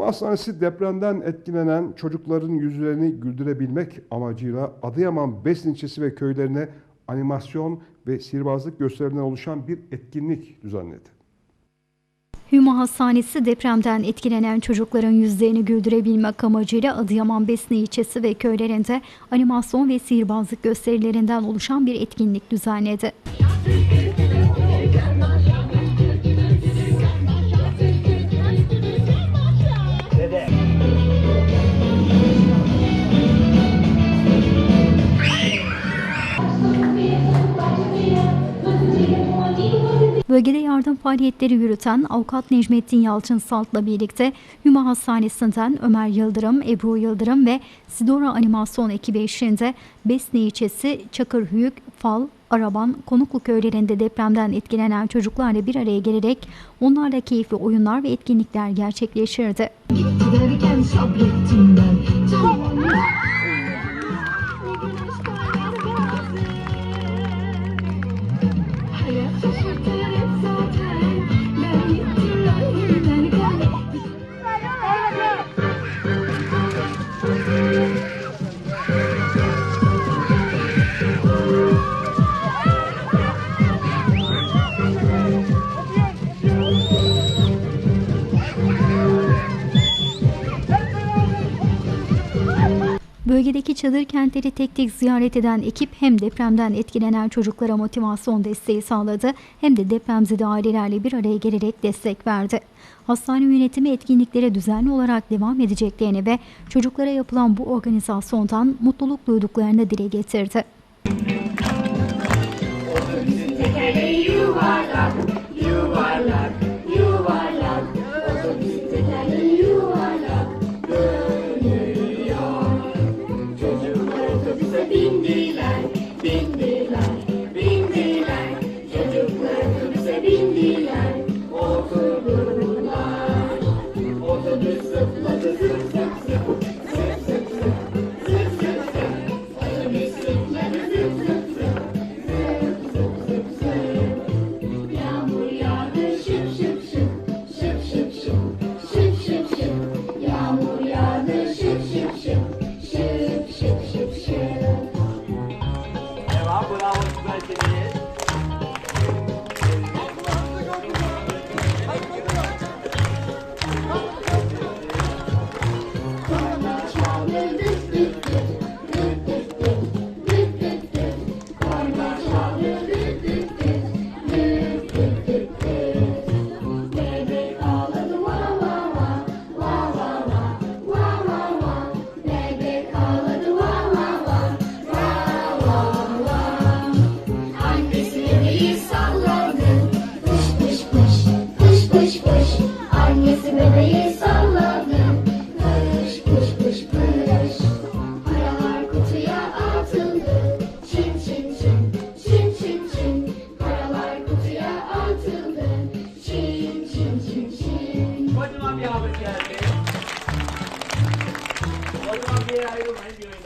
Hüma Hastanesi depremden etkilenen çocukların yüzlerini güldürebilmek amacıyla Adıyaman Besni ilçesi ve köylerine animasyon ve sihirbazlık gösterilerinden oluşan bir etkinlik düzenledi. Hüma Hastanesi depremden etkilenen çocukların yüzlerini güldürebilmek amacıyla Adıyaman Besni ilçesi ve köylerinde animasyon ve sihirbazlık gösterilerinden oluşan bir etkinlik düzenledi. Bölgede yardım faaliyetleri yürüten avukat Necmettin Yalçın Salt'la birlikte Hüma Hastanesi'nden Ömer Yıldırım, Ebru Yıldırım ve Sidora Animasyon ekibi eşliğinde Besni ilçesi Çakırhüyük, Fal, Araban, Konuklu köylerinde depremden etkilenen çocuklarla bir araya gelerek onlarla keyifli oyunlar ve etkinlikler gerçekleşirdi. Giderken sabrettim ben Tamam Thank you. Bölgedeki çadır kentleri tek tek ziyaret eden ekip hem depremden etkilenen çocuklara motivasyon desteği sağladı hem de depremzede ailelerle bir araya gelerek destek verdi. Hastane yönetimi etkinliklere düzenli olarak devam edeceklerini ve çocuklara yapılan bu organizasyondan mutluluk duyduklarını dile getirdi. Ship, ship, ship. it is. Bebeği salladı Pış pış pış kutuya atıldı. Çin çin çin. Çin çin çin. Paralar kutuya atıldı. Çin çin çin çin. Kocaman bir alkış geldi. O zaman bir ayrılmayın